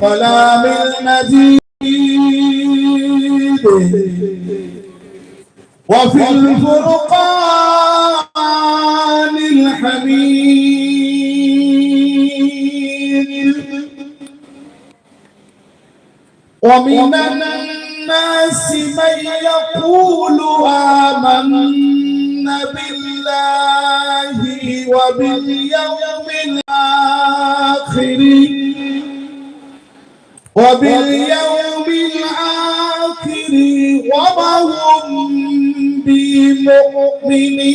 كلام المزيد وفي الفرقان الحميد. ومن الناس من يقول آمنا بالله وباليوم الآخر. وباليوم الآخر وما هم بمؤمنين.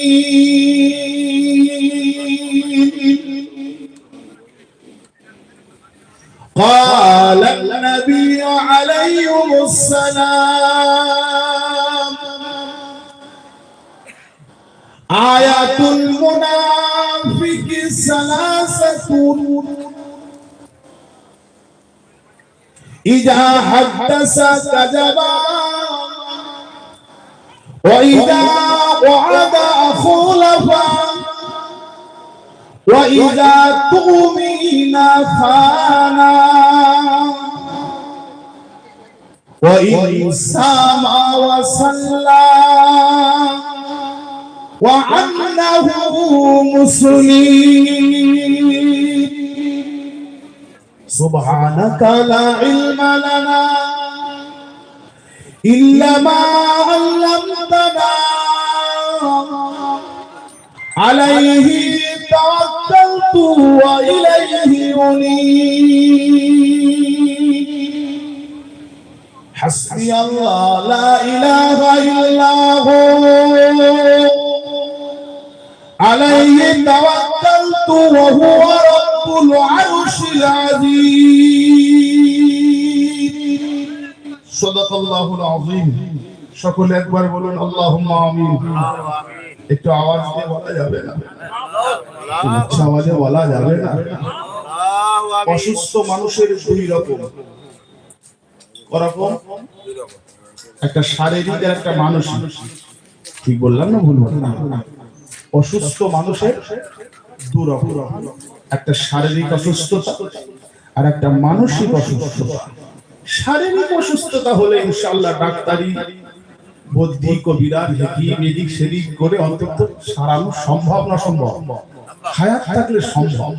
قال النبي عليه السلام آيات المنافق ثلاثة إذا حدث كذبا وإذا وعد خلفا وإذا تؤمن خانا وإن سامع وصلى وعنه مسلم. سبحانك لا علم لنا إلا ما علمتنا. عليه توكلت وإليه أنيب. حسبي الله لا إله إلا هو. عليه توكلت وهو رب العرش একবার বলুন আমিন। একটু আওয়াজ দিয়ে বলা যাবে না। বলা যাবে না। অসুস্থ মানুষের দুই রকম। একটা শারীরিক আর একটা মানসিক। ঠিক বললাম না ভুল অসুস্থ মানুষের একটা শারীরিক অসুস্থতা আর একটা মানসিক অসুস্থতা। শারীরিক অসুস্থতা হলে ইনশাআল্লাহ ডাক্তারি, বুদ্ধি, কবিরা হেকিম এদিক সেদিক করে অন্তত সারানো সম্ভব না সম্ভব হায়াত থাকলে সম্ভব।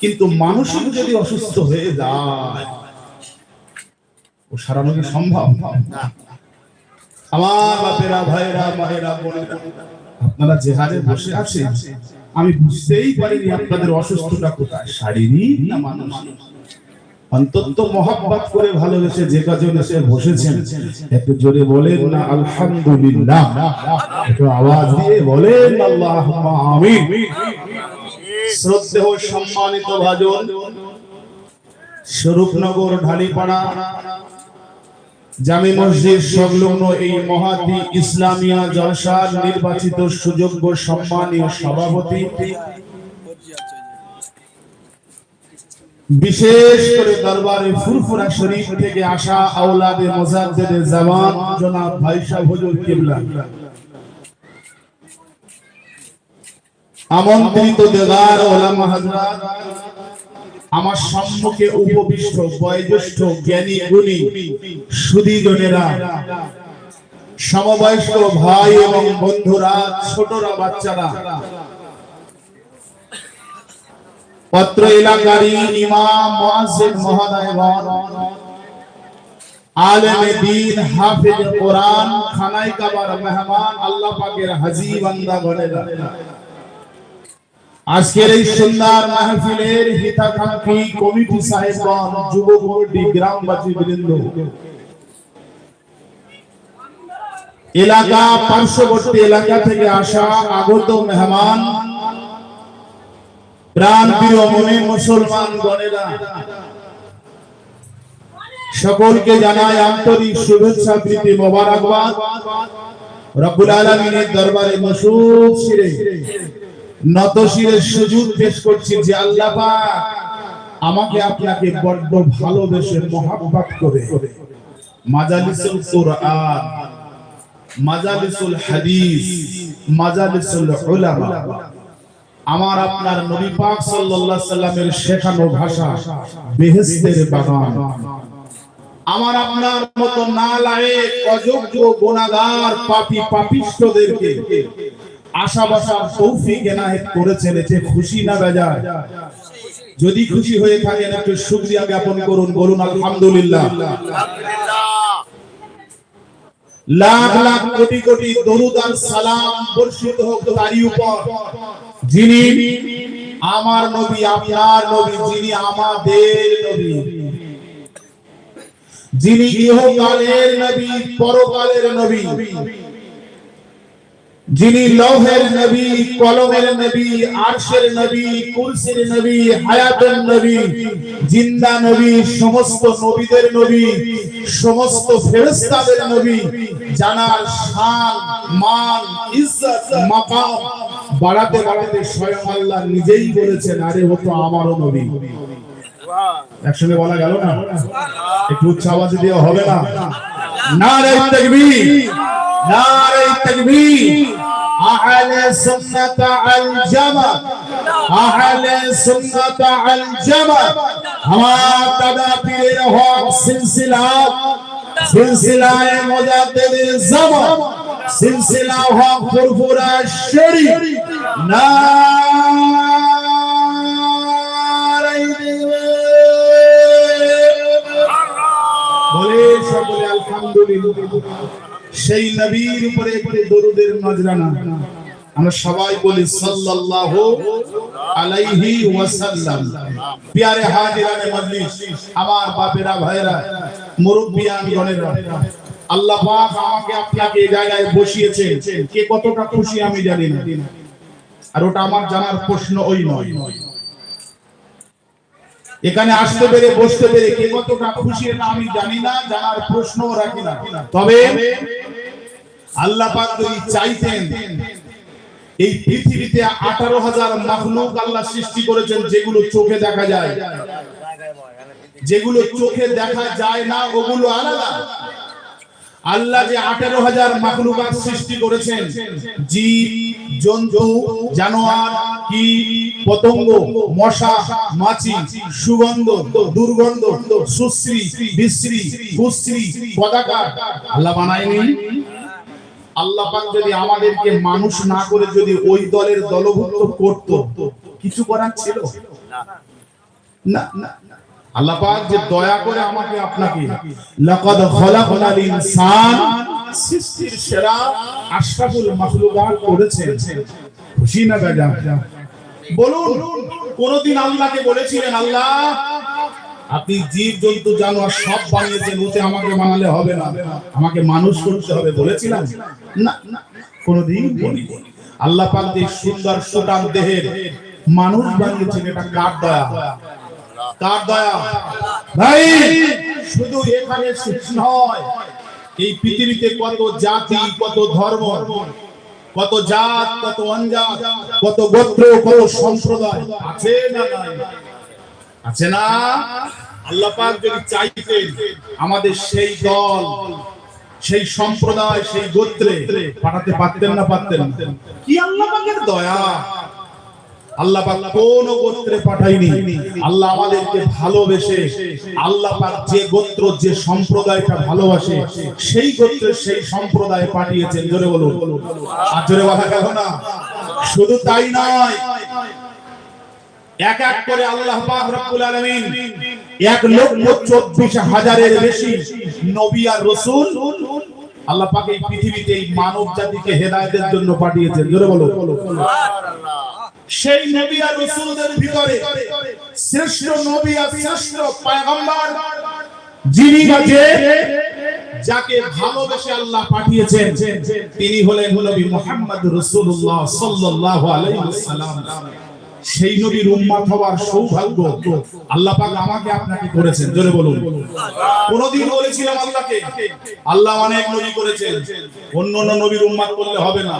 কিন্তু মানসিক যদি অসুস্থ হয়ে যায়, ও সারানো কি সম্ভব? আমার বাপেরা ভাইরা মায়েরা, বোনেরা, আপনারা যে হারে বসে আছেন আমি বুঝতেই পারিনি আপনাদের অসুস্থতা কোথায়। শারীরিক না মানসিক? অন্তত মহাব্বত করে ভালোবেসে যে বসেছেন, একটু জোরে বলেন না, আলহামদুলিল্লাহ। একটু আওয়াজ দিয়ে বলেন আল্লাহ আমিন। শ্রদ্ধেয় সম্মানিত ভাজন, স্বরূপনগর, ঢালিপাড়া জামি মসজিদ সংলগ্ন এই মহাদি ইসলামিয়া জলসার নির্বাচিত সুযোগ্য সম্মানীয় সভাপতি। বিশেষ করে দরবারে ফুরফুরা শরীফ থেকে আসা আওলাদে মোজাদ্দেদে জামান, জনাব ভাই সাহেব হুজুর কিবলা। আমন্ত্রিত দেগার ওলামা হযরত আমার সম্মুখে উপবিষ্ট, বয়োজ্যেষ্ঠ, জ্ঞানী, গুণী সুদীজনেরা সমবয়স্ক ভাই এবং বন্ধুরা, ছোটরা, বাচ্চারা, পত্র এলাকারই ইমাম, মুয়াজ্জিন, মহোদয়গণ, আলেমে দ্বীন হাফেজ কোরআন খানাই কাবার মেহমান, আল্লাহ পাকের হাজী বান্দা গণেরা আজকের এই সুন্দর মাহফিলের হিতাকাঙ্ক্ষী কমিটি সাহেবগণ যুব কমিটি, গ্রামবাসী বৃন্দ। এলাকা পার্শ্ববর্তী এলাকা থেকে আসা আগত মেহমান প্রাণ প্রিয় মনে মুসলমান গণেরা, সকলকে জানাই আন্তরিক শুভেচ্ছা, প্রীতি, মোবারকবাদ। রব্বুল আলামিনের দরবারে মসুদ শিরে। নত শিরের সুযোগ পেশ করছি যে আল্লাহ আমাকে আপনাকে বড্ড ভালোবেসে মহাব্বত করে। মাজালিসুল কোরআন, মাজালিসুল হাদিস, মাজালিসুল উলামা। আমার আপনার নবী পাক সাল্লাল্লাহু সাল্লামের শেখানো ভাষা বেহেশতের বাগান। আমার আপনার মতো না লাগে অযোগ্য, গুণাগার, পাপী, পাপিষ্ঠদেরকে আশা বাসার তৌফিক এনায়েত করেছেন, এতে খুশি না বেজার যদি খুশি হয়ে থাকেন, একটু শুকরিয়া জ্ঞাপন করুন, বলুন, আলহামদুলিল্লাহ। লাখ লাখ কোটি কোটি দরুদ আর সালাম বর্ষিত হোক তারই উপর। যিনি আমার নবী, আপনার নবী, যিনি আমাদের নবী। যিনি ইহকালের নবী, পরকালের নবী। যিনি লৌহের নবী, কলমের নবী, আরশের নবী, কুরসির নবী, হায়াতের নবী, জিন্দা নবী, সমস্ত নবীদের নবী, সমস্ত ফেরেশতাদের নবী, জানার শান, মান, ইজ্জত, মাকাম বাড়াতে বাড়াতে স্বয়ং আল্লাহ নিজেই বলেছেন, আরে ও তো আমারও নবী। একসঙ্গে বলা গেল না? একটু উচ্চ আওয়াজ দিয়ে হবে না? নারে তাকবীর। নারে তাকবীর আহলে সুন্নাত আল জামাত আহলে সুন্নাত আল জামাত আমার দাদা পীরের হক সিলসিলা সিলসিলায়ে মুজাদ্দিদের জামাত সিলসিলা হক ফুরফুরা শরীফ বলে সকলে আলহামদুলিল্লাহ সেই নবীর উপরে দরুদের নজরানা। আমরা সবাই বলি সাল্লাল্লাহু আলাইহি ওয়াসাল্লাম। প্যারে হাজিরানে মজলিস, আমার বাপেরা ভাইরা মুরব্বিয়ান গণেরা আল্লাহ পাক আমাকে আপনাকে এই জায়গায় বসিয়েছেন। কে কতটা খুশি আমি জানি না। আর ওটা আমার জানার প্রশ্ন ওই নয়। এখানে আসতে পেরে, বসতে পেরে কে কতটা খুশি এটা আমি জানি না, জানার প্রশ্ন রাখি না। তবে আল্লাহ পাক যদি চাইতেন, এই পৃথিবীতে আঠারো হাজার মাখলুক আল্লাহ সৃষ্টি করেছেন যেগুলো চোখে দেখা যায়। যেগুলো চোখে দেখা যায় না, ওগুলো আলাদা। আল্লাহ যে আঠারো হাজার মাখলুকাত সৃষ্টি করেছেন, জীব, জন্তু, জানোয়ার কি পতঙ্গ, মশা, মাছি, সুগন্ধ, দুর্গন্ধ, সুশ্রী, বিশ্রী, কুশ্রী, পদাকার। আল্লাহ বানায়নি? আল্লাহ পাক যদি আমাদেরকে মানুষ না করে যদি ওই দলের দলভুক্ত করত, কিছু করার ছিল? না না আল্লাহ যে দয়া করে আমাকে আপনাকে ইনসান সৃষ্টির সেরা আশরাফুল মাখলুকাত করেছেন। খুশি না বেজা? বলুন, কোনদিন আল্লাহকে বলেছিলেন, আল্লাহ, আপনি জীব জন্তু জানোয়ার সব বানিয়েছেন ওতে আমাকে বানালে হবে না। আমাকে মানুষ করতে হবে। বলেছিলাম। বলি আল্লাহ পাক সুন্দর সুটাম দেহের মানুষ বানিয়েছেন, এটা কার দয়া? কার দয়া? ভাই, শুধু এখানে নয়, এই পৃথিবীতে কত জাতি, কত ধর্ম, কত জাত, কত অঞ্জাত, কত গোত্র, কত সম্প্রদায়, আছে না আছে না? আল্লাহ পাক যদি চাইতেন আমাদের সেই দল সেই সম্প্রদায়, সেই গোত্রে পাঠাতে পারতেন না পারতেন কি আল্লাহ দয়া? আল্লাহ কোন গোত্রে পাঠাইনি আল্লাহ আমাদেরকে ভালোবেসে আল্লাহ যে গোত্র, যে সম্প্রদায়টা ভালোবাসে, সেই গোত্রের সেই সম্প্রদায় পাঠিয়েছেন। জোরে বলুন। আর জোরে বলা গেল না? শুধু তাই নয় এক এক করে আল্লাহ পাক রব্বুল আলামিন এক লক্ষ চব্বিশ হাজারের বেশি নবী আর রাসূল আল্লাহ পাক এই পৃথিবীতে এই মানব জাতিকে হেদায়েতের জন্য পাঠিয়েছেন। জোরে বলো। সেই নবী আর রাসূলদের ভিতরে শ্রেষ্ঠ নবী আর শ্রেষ্ঠ পয়গম্বর যিনি যে যাকে ভালোবেসে আল্লাহ পাঠিয়েছেন তিনি হলেন নবী মুহাম্মদ রাসূলুল্লাহ সাল্লাল্লাহু আলাইহি ওয়াসাল্লাম। সেই নবীর উম্মত হওয়ার সৌভাগ্য আল্লাহ পাক আমাকে আপনাকে করেছেন, জোরে বলুন। কোনদিন বলেছিলাম আল্লাহকে, আল্লাহ অনেক নবী করেছেন, অন্য অন্য নবীর উম্মত করলে হবে না।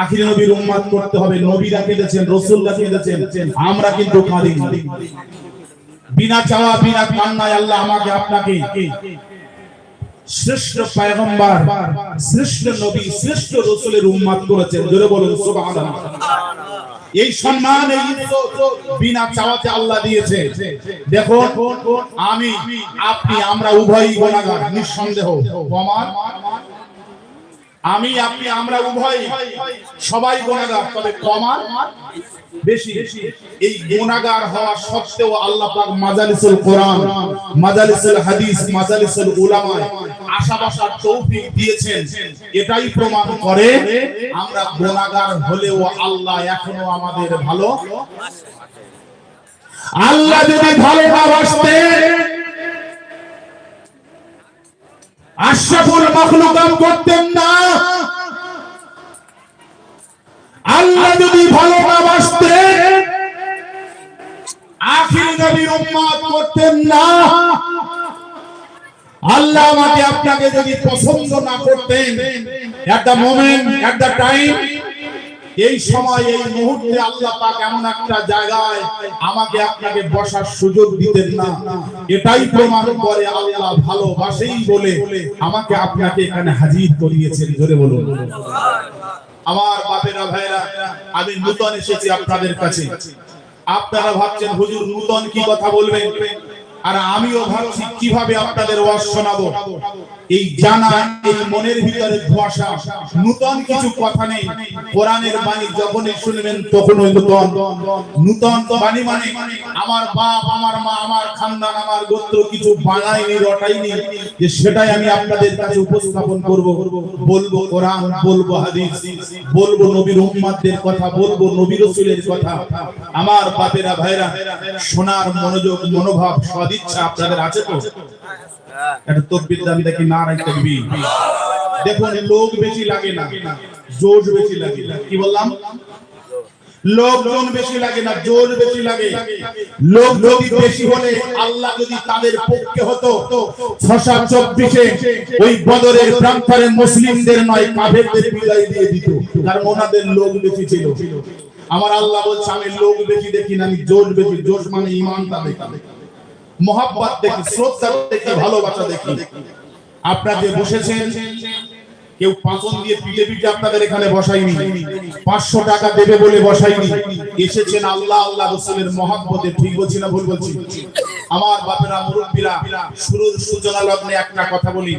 আখির নবীর উম্মত করতে হবে, নবীরা কেঁদেছেন, রাসূলরা কেঁদেছেন, আমরা কিন্তু কাঁদি বিনা চাওয়া, বিনা কান্নায় আল্লাহ আমাকে আপনাকে শ্রেষ্ঠ পয়গম্বর দেখুন, আমি, আপনি, আমরা উভয়ই গুনাহগার নিঃসন্দেহ। আমি, আপনি, আমরা উভয় সবাই গুনাহগার তবে কমার বেশি। এই গুনাহগার হওয়া সত্ত্বেও আল্লাহ পাক মাজালিসুল কোরআন, মাজালিসুল হাদিস, মাজালিসুল উলামা আশা তৌফিক দিয়েছেন। এটাই প্রমাণ করে আমরা গুনাহগার হলেও আল্লাহ এখনও আমাদের ভালো। আল্লাহ যদি ভালো না আশরাফুল মাখলুকাত করতেন না। আল্লাহ যদি ভালো নবীর উম্মত করতেন না। আল্লাহ আমাকে আপনাকে যদি পছন্দ না করতেন দ্য মোমেন্ট দ্য টাইম এই সময়, এই মুহূর্তে আল্লাহ পাক এমন একটা জায়গায় আমাকে আপনাকে বসার সুযোগ দিতেন না। এটাই প্রমাণ করে আল্লাহ ভালোবাসেই বলে আমাকে আপনাকে এখানে হাজির করিয়েছেন। জোরে বলুন। আমার বাপেরা ভাইরা আমি নূতন এসেছি আপনাদের কাছে। আপনারা ভাবছেন হুজুর নূতন কি কথা বলবেন? আর আমিও ভাবছি কীভাবে আপনাদের ওয়াজ শোনাবো? এই জানা, এই মনের ভিতরে ধোঁয়াশা, নূতন কিছু কথা নেই। কোরআনের বাণী যখনই শুনবেন তখনই নূতন। নূতন বাণী মানে আমার বাপ, আমার মা, আমার খানদান, আমার গোত্র কিছু বানায়নি রটাইনি যে সেটাই আমি আপনাদের কাছে উপস্থাপন করব। বলব কোরআন, বলব হাদিস, বলব নবীর উম্মাদের কথা, বলব নবী রাসূলের কথা। আমার বাপেরা ভাইরা শোনার মনোযোগ, মনোভাব, সদিচ্ছা আপনাদের আছে তো? একটা তকবির দাবি দেখি না রাই তকবির। দেখুন লোক বেশি লাগে না জোশ বেশি লাগে। কি বললাম? লোকজন বেশি লাগে না, জোর বেশি লাগে। লোক যদি বেশি হলে, আল্লাহ যদি তাদের পক্ষে হতো ছশা চব্বিশে ওই বদরের প্রান্তরে মুসলিমদের নয়, কাফেরদের বিদায় দিয়ে দিত। কারণ ওনাদের লোক বেশি ছিল। আমার আল্লাহ বলছে, আমি লোক বেশি দেখি না, আমি জোর বেশি। জোশ মানে ইমানটা দেখি মহাব্বত দেখি শ্রদ্ধা দেখি ভালোবাসা দেখি। আপনারা যে বসেছেন কেউ পাঁচন দিয়ে পিঠে পিঠে আপনাদের এখানে বসাইনি পাঁচশো টাকা দেবে বলে বসাইনি এসেছেন আল্লাহ আল্লাহ রসুলের মহাব্বতে ঠিক বলছি না ভুল বলছি? আমার বাপেরা মুরব্বীরা শুরুর সূচনা লগ্নে একটা কথা বলি।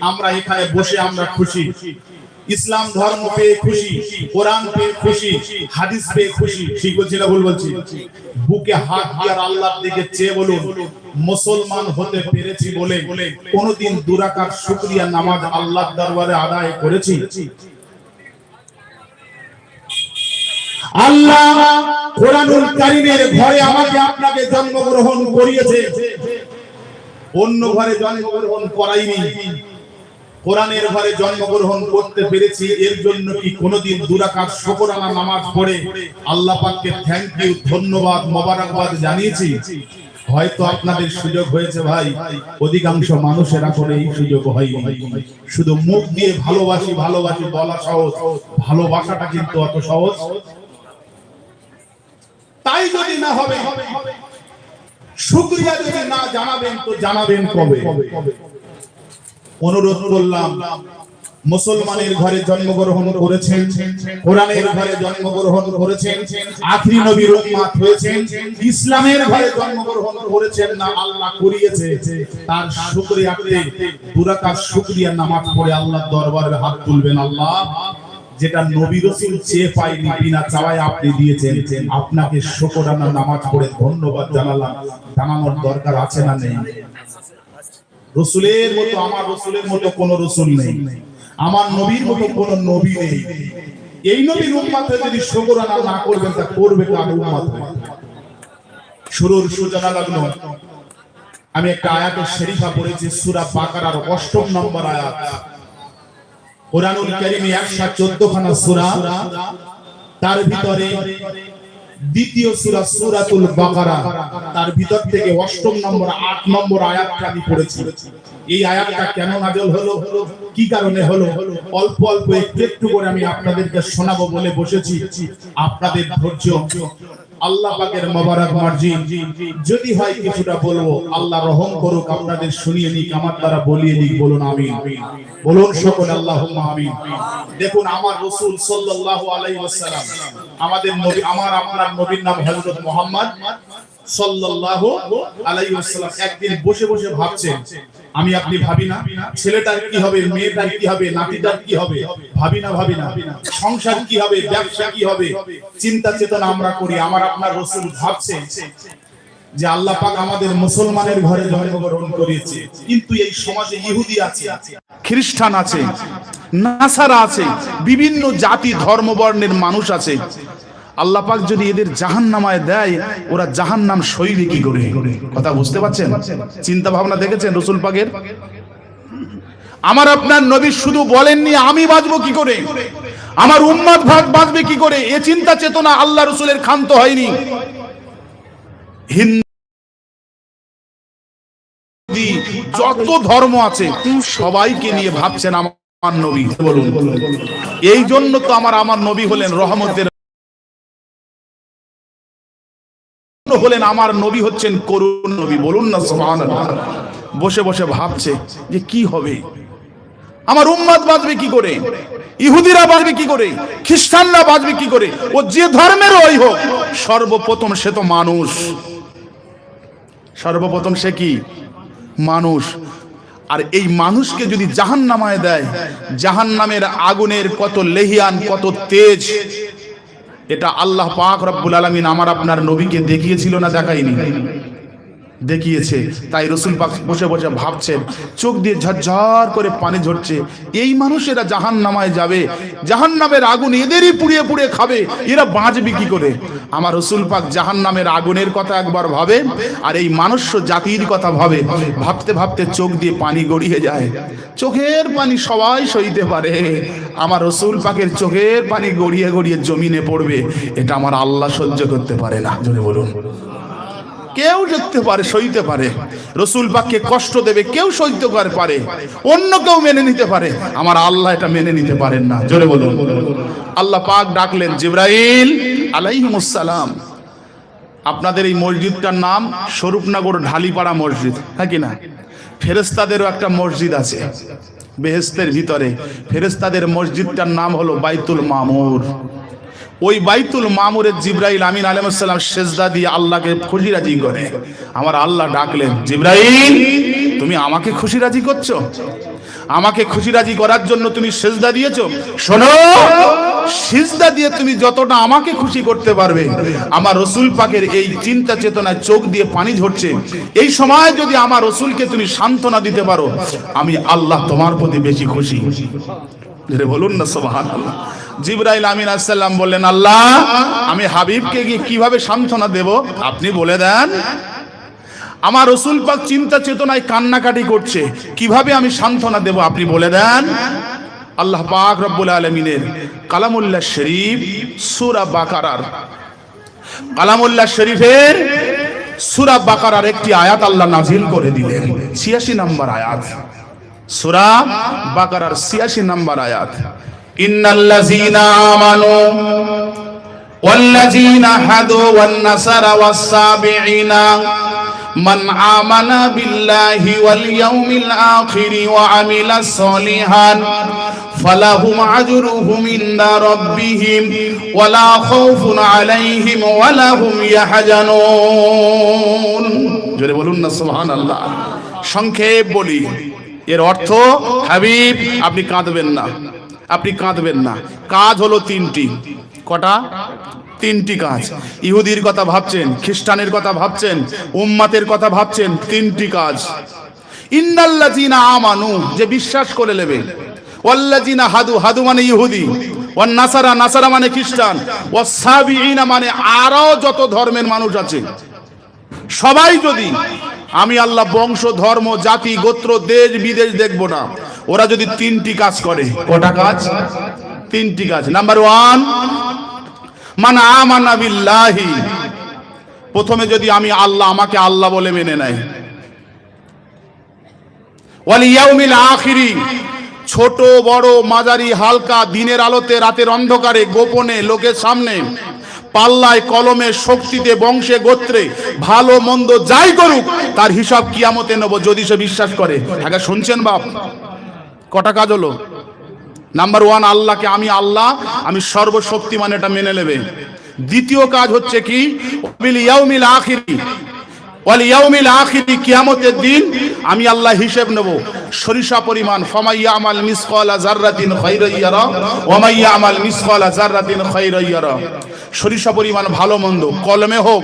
আমরা এখানে বসে আমরা খুশি। ইসলাম ধর্ম পেয়ে খুশি, কোরআন পেয়ে খুশি, হাদিস পেয়ে খুশি, ঠিক বলছি না ভুল বলছি? বুকে হাত দিয়ে আল্লাহর দিকে চেয়ে বলুন, মুসলমান হতে পেরেছি বলে কোনদিন দুরাকার শুকরিয়া নামাজ আল্লাহর দরবারে আদায় করেছি? আল্লাহ কোরআনুল কারীমের ঘরে আমাকে আপনাকে জন্মগ্রহণ করিয়েছে। অন্য ঘরে জন্মগ্রহণ করাইনি। কোরআনের ঘরে জন্মগ্রহণ করতে পেরেছি, এর জন্য কি কোনোদিন দুরাকাত শুকরানা নামাজ পড়ে? আল্লাহ পাককে থ্যাংক ইউ ধন্যবাদ, মোবারকবাদ জানিয়েছি। হয়তো আপনাদের সুযোগ হয়েছে ভাই, অধিকাংশ মানুষের আসলে এই সুযোগ হয়নি। শুধু মুখ দিয়ে ভালোবাসি ভালোবাসি বলা সহজ, ভালোবাসাটা কিন্তু অত সহজ। তাই যদি না হবে, শুক্রিয়া যদি না জানাবেন, তো জানাবেন কবে? অনুরোধ করলাম। মুসলমানের ঘরে জন্মগ্রহণ করেছেন, কোরআনের ঘরে জন্মগ্রহণ করেছেন, আখরি নবীর উম্মত হয়েছেন, ইসলামের ঘরে জন্মগ্রহণ করেছেন না আল্লাহ করিয়েছে। তার শুকরিয়াতে দুরাকাত শুকরিয়া নামাজ পড়ে আল্লাহর দরবারে হাত তুলবেন আল্লাহ। যেটা নবী রাসূল চেয়ে পাইনি বিনা চাওয়ায় আপনি দিয়েছেন। আপনাকে শুকরানা নামাজ পড়ে ধন্যবাদ জানালাম। জানানোর দরকার আছে না নেই? রসুলের মতো, আমার রসুলের মতো কোন রসুল নেই। আমার নবীর মতো কোন নবী নেই। এই নবীর উম্মাতে যদি শুকরানা না করবেন তা করবে কার উম্মাত? শুরুর সূচনা লাগল? আমি একটা আয়াতের শরীফা পড়েছি, সূরা বাকারার 8 নম্বর আয়াত। কোরআনুল কারীমে 114 খানা সূরা, তার ভিতরে দ্বিতীয় সুরা সুরাতুল বাকারা, তার ভিতর থেকে অষ্টম নম্বর, আট নম্বর আয়াতটা আমি পড়েছি। এই আয়াতটা কেন নাজল হলো? কি কারণে হলো? অল্প অল্প একটু একটু করে আমি আপনাদেরকে শোনাবো বলে বসেছি। আপনাদের ধৈর্য আল্লাহ পাকের মোবারক মার্জি যদি হয় কিছুটা বলব, আল্লাহ রহম করুক, আপনাদের শুনিয়ে নিক, আমার দ্বারা বলিয়ে নিক, বলুন আমি বলুন সকল আল্লাহ আমি দেখুন, আমার রসুল সাল্লাহ আলাই আমাদের আমার আপনার নবীর নাম হজরত মুহাম্মদ সাল্লাল্লাহু আলাইহি ওয়াসাল্লাম একদিন বসে বসে ভাবছেন, আমি আপনি ভাবি না? ছেলেটার কি হবে, মেয়েটার কি হবে, নাতিটার কি হবে? ভাবি না ভাবি না। সংসার কি হবে, ব্যবসা কি হবে? চিন্তা চেতনা আমরা করি, আমার আপনার রসুল ভাবছে যে আল্লাহ পাক আমাদের মুসলমানের ঘরে জন্মগ্রহণ করিয়েছে কিন্তু এই সমাজে ইহুদি আছে, খ্রিস্টান আছে, নাসারা আছে, বিভিন্ন জাতি ধর্ম বর্ণের মানুষ আছে। আল্লাহ পাক যদি এদের জাহান নামায় দেয়, ওরা জাহান নাম শৈলী কি করে? কথা বুঝতে পারছেন? চিন্তা ভাবনা দেখেছেন রসুল পাকের? আমার আপনার নবী শুধু বলেননি, আমি বাঁচবো কি করে? আমার উম্মাদ ভাগ বাঁচবে কি করে? এ চিন্তা চেতনা আল্লাহ রসুলের ক্ষান্ত হয়নি। হিন্দু যত ধর্ম আছে, সবাইকে নিয়ে ভাবছেন আমার নবী। বলুন এই জন্য তো আমার আমার নবী হলেন রহমতের হলেন আমার নবী হচ্ছেন করুণ নবী। বলুন না, সুবহানাল্লাহ। বসে বসে ভাবছে যে কি হবে? আমার উম্মাদ বাঁচবে কি করে? ইহুদিরা বাঁচবে কি করে? খ্রিস্টানরা বাঁচবে কি করে? ও যে ধর্মের ওই হোক, সর্বপ্রথম সে তো মানুষ। সর্বপ্রথম সে কি? মানুষ। আর এই মানুষকে যদি জাহান নামায় দেয় জাহান নামের আগুনের কত লেহিয়ান, কত তেজ এটা আল্লাহ পাক রব্বুল আলমিন আমার আপনার নবীকে দেখিয়েছিল না দেখায়নি? দেখিয়েছে। তাই রসুল পাক বসে বসে ভাবছেন, চোখ দিয়ে ঝরঝর করে পানি ঝরছে। এই মানুষেরা জাহান নামায় যাবে। জাহান নামের আগুন এদেরই পুড়িয়ে পুড়িয়ে খাবে। এরা বাঁচবে কি করে? আমার রসুল পাক জাহান নামের আগুনের কথা একবার ভাবে, আর এই মানুষ জাতির কথা ভাবে। ভাবতে ভাবতে চোখ দিয়ে পানি গড়িয়ে যায়। চোখের পানি সবাই সইতে পারে। আমার রসুল পাকের চোখের পানি গড়িয়ে গড়িয়ে জমিনে পড়বে। এটা আমার আল্লাহ সহ্য করতে পারে না। জনে বলুন। কেউ দেখতে পারে, সইতে পারে। রসুল পাককে কষ্ট দেবে, কেউ সইতে পারে অন্য কেউ মেনে নিতে পারে। আমার আল্লাহ এটা মেনে নিতে পারেন না। জোরে বলুন। আল্লাহ পাক ডাকলেন জিব্রাইল আলাইহিমুসসালাম। আপনাদের এই মসজিদটার নাম স্বরূপনগর ঢালিপাড়া মসজিদ হ্যাঁ কি না? ফেরেস্তাদেরও একটা মসজিদ আছে বেহেস্তের ভিতরে। ফেরেস্তাদের মসজিদটার নাম হলো বাইতুল মামুর। ওই বাইতুল মামুরের জিব্রাইল আমিন আলহাম সেজদা দিয়ে আল্লাহকে খুশি রাজি করে। আমার আল্লাহ ডাকলেন, জিব্রাইল, তুমি আমাকে খুশি রাজি করছ? আমাকে খুশি রাজি করার জন্য তুমি সেজদা দিয়েছ? শোনো, সিজদা দিয়ে তুমি যতটা আমাকে খুশি করতে পারবে, আমার রসুল পাকের এই চিন্তা চেতনায় চোখ দিয়ে পানি ঝরছে। এই সময় যদি আমার রসুলকে তুমি সান্ত্বনা দিতে পারো, আমি আল্লাহ তোমার প্রতি বেশি খুশি। ধীরে বলুন না সোবাহান জিব্রাইল আমিন আসসালাম বললেন, আল্লাহ, আমি হাবিবকে গিয়ে কীভাবে সান্ত্বনা দেব? আপনি বলে দেন। আমার রসুল পাক চিন্তা চেতনায় কান্নাকাটি করছে, কীভাবে আমি সান্ত্বনা দেব, আপনি বলে দেন? আল্লাহ পাক রব্বুল আলমিনের কালামুল্লাহ শরীফ, সুরা বাকারার কালামুল্লাহ শরীফের সুরা বাকারার একটি আয়াত আল্লাহ নাজিল করে দিলেন। ছিয়াশি নম্বর আয়াত। সুরা বাকারার ছিয়াশি নম্বর আয়াত ইন্নাল্লাযীনা আমানু والذين هدوا والنصارى والسابعين من آمن بالله واليوم الآخر وعمل صالحا فلهم أجرهم عند ربهم ولا خوف عليهم ولا هم يحزنون জোরে বলুন না সুবহানাল্লাহ সংক্ষেপ বলি এর অর্থ, হাবিব, আপনি কাঁদবেন না। আপনি কাঁদবেন না। কাজ হলো তিনটি। কটা? তিনটি কাজ। ইহুদির কথা ভাবছেন, খ্রিস্টানের কথা ভাবছেন, উম্মাতের কথা ভাবছেন, তিনটি কাজ। ইন্নাল্লাজিনা আমানু, যে বিশ্বাস করে নেবে। ওয়াল্লাজিনা হাদু হাদু মানে ইহুদি। ওয়ান নাসারা নাসারা মানে খ্রিস্টান। ওয়াসাবিঈনা মানে আরও যত ধর্মের মানুষ আছে। সবাই যদি আমি আল্লাহ বংশ, ধর্ম, জাতি, গোত্র, দেশ, বিদেশ দেখব না, ওরা যদি তিনটি কাজ করে। কটা কাজ? তিনটি কাজ। নাম্বার ওয়ান মান আমানা প্রথমে যদি আমি আল্লাহ, আমাকে আল্লাহ বলে মেনে নেয়। আখিরি। ছোট, বড়, মাঝারি, হালকা, দিনের আলোতে রাতের অন্ধকারে, গোপনে, লোকের সামনে। পাল্লায় কলমে শক্তিতে বংশে, গোত্রে, ভালো, মন্দ যাই করুক, তার হিসাব কিয়ামতে নেব, যদি সে বিশ্বাস করে। আগে শুনছেন বাপ? কটা কাজ হলো? নাম্বার ওয়ান আল্লাহকে আমি আল্লাহ, আমি সর্বশক্তিমান এটা মেনে নেবে। দ্বিতীয় কাজ হচ্ছে কি? আখিরি। দিন আমি আল্লাহ হিসেব নেব। সরিষা পরিমাণ, ফামাইয়া আমাল জাররাতিন আমাল জাররাতিন সরিষা পরিমাণ ভালো মন্দ, কলমে হোক,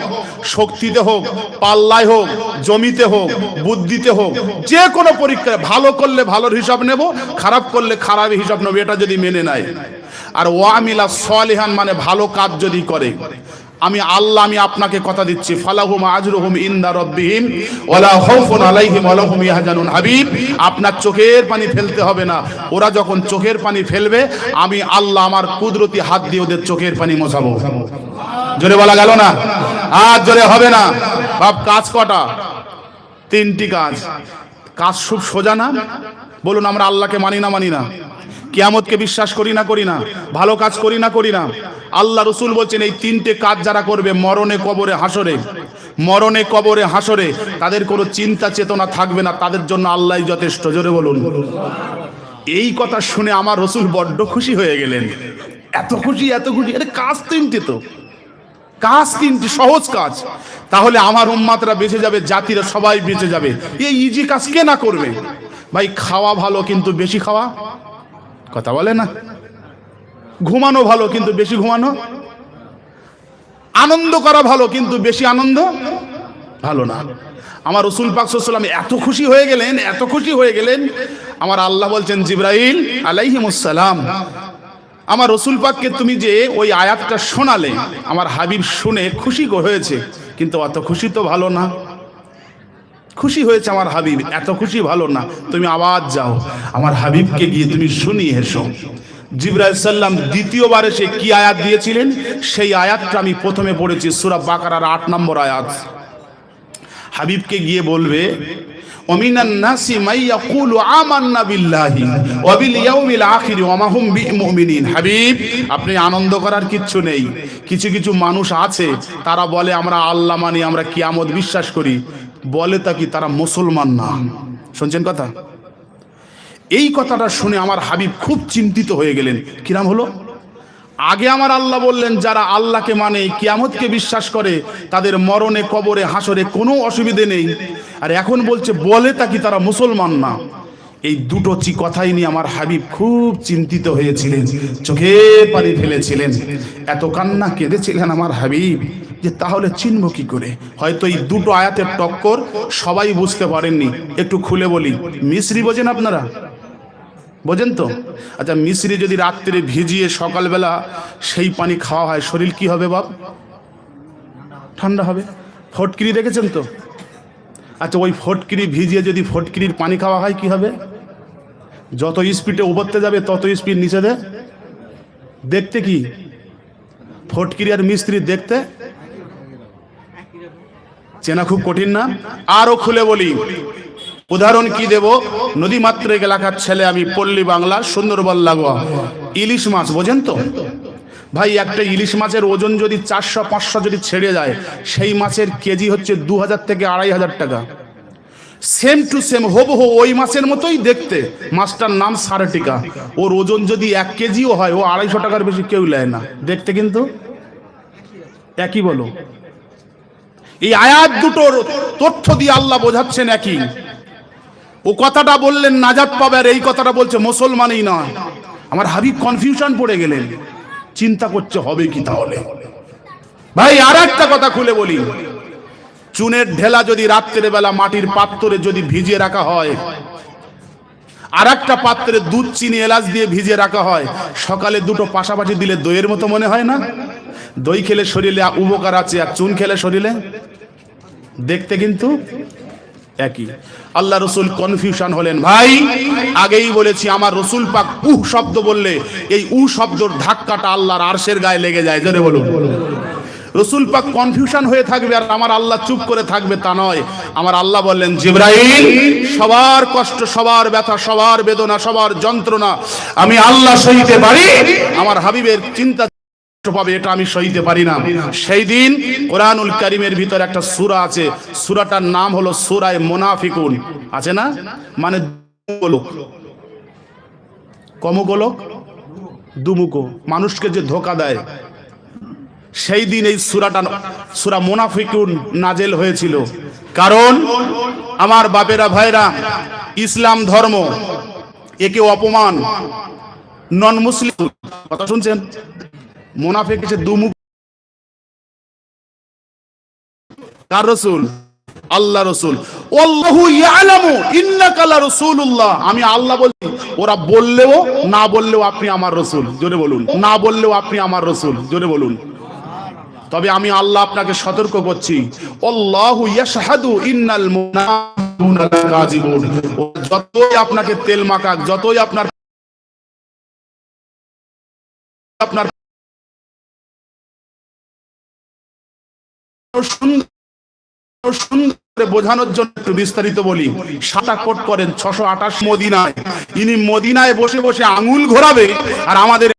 শক্তিতে হোক, পাল্লায় হোক, জমিতে হোক, বুদ্ধিতে হোক যে কোনো পরীক্ষায় ভালো করলে ভালোর হিসাব নেব, খারাপ করলে খারাপ হিসাব নেব, এটা যদি মেনে নেয়। আর ওয়ামিলা সলিহান মানে ভালো কাজ যদি করে। আমি আল্লাহ, আমি আপনাকে কথা দিচ্ছি, ফালাহুম আজরুহুম ইনদা রব্বিহিম, ওয়ালা খাউফুন আলাইহিম, ওয়ালা হুম ইয়াহজানুন। হাবিব, আপনার চোখের পানি ফেলতে হবে না। ওরা যখন চোখের পানি ফেলবে, আমি আল্লাহ আমার কুদরতি হাত দিয়ে ওদের চোখের পানি মোছাবো। জোরে বলা গেল না? আর জোরে হবে না? বাপ, কাজ কটা? তিনটি কাজ। কাজ খুব সোজা না? বলুন, আমরা আল্লাহকে মানি না মানি না? কিয়ামতকে বিশ্বাস করি না করি না, ভালো কাজ করি না করি না। আল্লাহ রসুল বলছেন, এই তিনটে কাজ যারা করবে, মরণে, কবরে, হাসরে। মরণে, কবরে, হাসরে, তাদের কোনো চিন্তা, চেতনা থাকবে না, তাদের জন্য আল্লাহ যথেষ্ট। জোরে বলুন। এই কথা শুনে আমার রসুল বড্ড খুশি হয়ে গেলেন। এত খুশি এত খুশি, আরে কাজ তিনটে তো। কাজ তিনটি, সহজ কাজ। তাহলে আমার উম্মাতরা বেঁচে যাবে, জাতিরা সবাই বেঁচে যাবে। এই ইজি কাজ কে না করবে? ভাই, খাওয়া ভালো, কিন্তু বেশি খাওয়া? কথা বলে না। ঘুমানো ভালো কিন্তু বেশি ঘুমানো? আনন্দ করা ভালো কিন্তু বেশি আনন্দ? ভালো না। আমার রসুল পাকসাল্লাম এত খুশি হয়ে গেলেন, এত খুশি হয়ে গেলেন, আমার আল্লাহ বলছেন, জিব্রাইল আলাইহিমুসালাম আমার রসুল পাককে তুমি যে ওই আয়াতটা শোনালে, আমার হাবিব শুনে খুশি হয়েছে, কিন্তু অত খুশি তো ভালো না। খুশি হয়েছে আমার হাবিব। এত খুশি ভালো না। তুমি আওয়াজ যাও। আমার হাবিবকে গিয়ে তুমি শুনিয়ে এসো। জিব্রাইল সাল্লাম দ্বিতীয়বার এসে কি আয়াত দিয়েছিলেন? সেই আয়াতটা আমি প্রথমে পড়েছি সুরা বাকারার আট নম্বর আয়াত। হাবিবকে গিয়ে বলবে, অমিনান হাবিব, আপনি আনন্দ করার কিচ্ছু নেই। কিছু কিছু মানুষ আছে, তারা বলে, আমরা আল্লাহ মানি, আমরা কিয়ামত বিশ্বাস করি। বলে তা কি তারা মুসলমান না? শুনছেন কথা? এই কথাটা শুনে আমার হাবিব খুব চিন্তিত হয়ে গেলেন। কিরাম হলো? আগে আমার আল্লাহ বললেন, যারা আল্লাহকে মানে কিয়ামতকে বিশ্বাস করে, তাদের মরণে, কবরে, হাসরে কোনো অসুবিধে নেই। আর এখন বলছে, বলে তা কি তারা মুসলমান না? এই দুটো কথাই নিয়ে আমার হাবিব খুব চিন্তিত হয়েছিলেন, চোখে পানি ফেলেছিলেন। এত কান্না কেঁদেছিলেন আমার হাবিব যে তাহলে চিনব কি করে? হয়তো এই দুটো আয়াতের টক্কর সবাই বুঝতে পারেননি। একটু খুলে বলি, মিশ্রি বোঝেন আপনারা? বোঝেন তো? আচ্ছা মিশ্রি যদি রাত্রে ভিজিয়ে সকালবেলা সেই পানি খাওয়া হয়, শরীর কি হবে বাপ? ঠান্ডা হবে। ফটকিরি দেখেছেন তো? আচ্ছা ওই ফটকিরি ভিজিয়ে যদি ফটকিরির পানি খাওয়া হয়, কি হবে? যত স্পিডে উপরতে যাবে, তত স্পিড নিচে দে। দেখতে কি? ফটকিরি আর মিস্ত্রি দেখতে? চেনা খুব কঠিন না? আরও খুলে বলি। উদাহরণ কি দেব? নদী মাত্রিক এলাকার ছেলে আমি পল্লী বাংলা সুন্দরবন লাগোয়া। ইলিশ মাছ, বোঝেন তো? ভাই, একটা ইলিশ মাছের ওজন যদি চারশো, পাঁচশো যদি ছেড়ে যায়, সেই মাছের কেজি হচ্ছে দু হাজার থেকে আড়াই হাজার টাকা। সেম টু সেম হব হো ওই মাছের মতোই দেখতে। মাছটার নাম সারেটিকা। ওর ওজন যদি এক কেজিও হয়, ও আড়াইশো টাকার বেশি কেউ নেয় না। দেখতে কিন্তু একই বলো। এই আয়াত দুটোর তথ্য দিয়ে আল্লাহ বোঝাচ্ছেন একই। ও কথাটা বললেন, নাজাত পাবে, আর এই কথাটা বলছে, মুসলমানই নয়। আমার হাবিব কনফিউশন পড়ে গেলেন। চিন্তা করছে, হবে কি তাহলে? ভাই আর একটা কথা খুলে বলি। চুনের ঢেলা যদি রাত্রের বেলা মাটির পাত্রে যদি ভিজিয়ে রাখা হয় আর একটা পাত্রে দুধ, চিনি, এলাচ দিয়ে ভিজিয়ে রাখা হয়, সকালে দুটো পাশাপাশি দিলে দইয়ের মতো মনে হয় না? দই খেলে শরীরে উপকার আছে আর চুন খেলে শরীরে? দেখতে কিন্তু একই। আল্লাহ রসুল কনফিউশন হলেন, ভাই, আগেই বলেছি, আমার রসুল পাক উহ শব্দ বললে এই উ শব্দর ধাক্কাটা আল্লাহর আরশের গায়ে লেগে যায়, জোরে বলুন। রসুল পাক কনফিউশন হয়ে থাকবে আর আমার আল্লাহ চুপ করে থাকবে তা নয়। আমার আল্লাহ বললেন, জিব্রাইল, সবার কষ্ট, সবার ব্যথা, সবার বেদনা, সবার যন্ত্রণা, আমি আল্লাহ সহিতে পারি, আমার হাবিবের চিন্তা পাবে এটা আমি সইতে পারি না। সেই দিন কোরআনুল কারিমের ভিতর একটা সূরা আছে। সূরাটার নাম হলো সুরায় মোনাফিকুন। আছে না? মানে কমগোলক দুমুকো মানুষকে যে ধোকা দেয়। সেই দিন এই সুরাটা, সুরা মোনাফিকুন নাজেল হয়েছিল। কারণ আমার বাপেরা ভাইরা ইসলাম ধর্ম, একে অপমান নন মুসলিম কথা শুনছেন? মোনাফেক হচ্ছে দুমুখ কার রসুল? আল্লাহ রসুল। আমি আল্লাহ বলছি ওরা বললেও, না বললেও আপনি আমার রসুল। জোরে বলুন। না বললেও আপনি আমার রসুল। জোরে বলুন। তবে আমি আল্লাহ আপনাকে সতর্ক করছি। যতই আপনাকে তেল মাখাক, যতই আপনার আপনার বোঝানোর জন্য একটু বিস্তারিত বলি। সাতা কোট করেন, ছশো আঠাশ মদিনায়। ইনি মদিনায় বসে বসে আঙুল ঘোরাবে আর আমাদের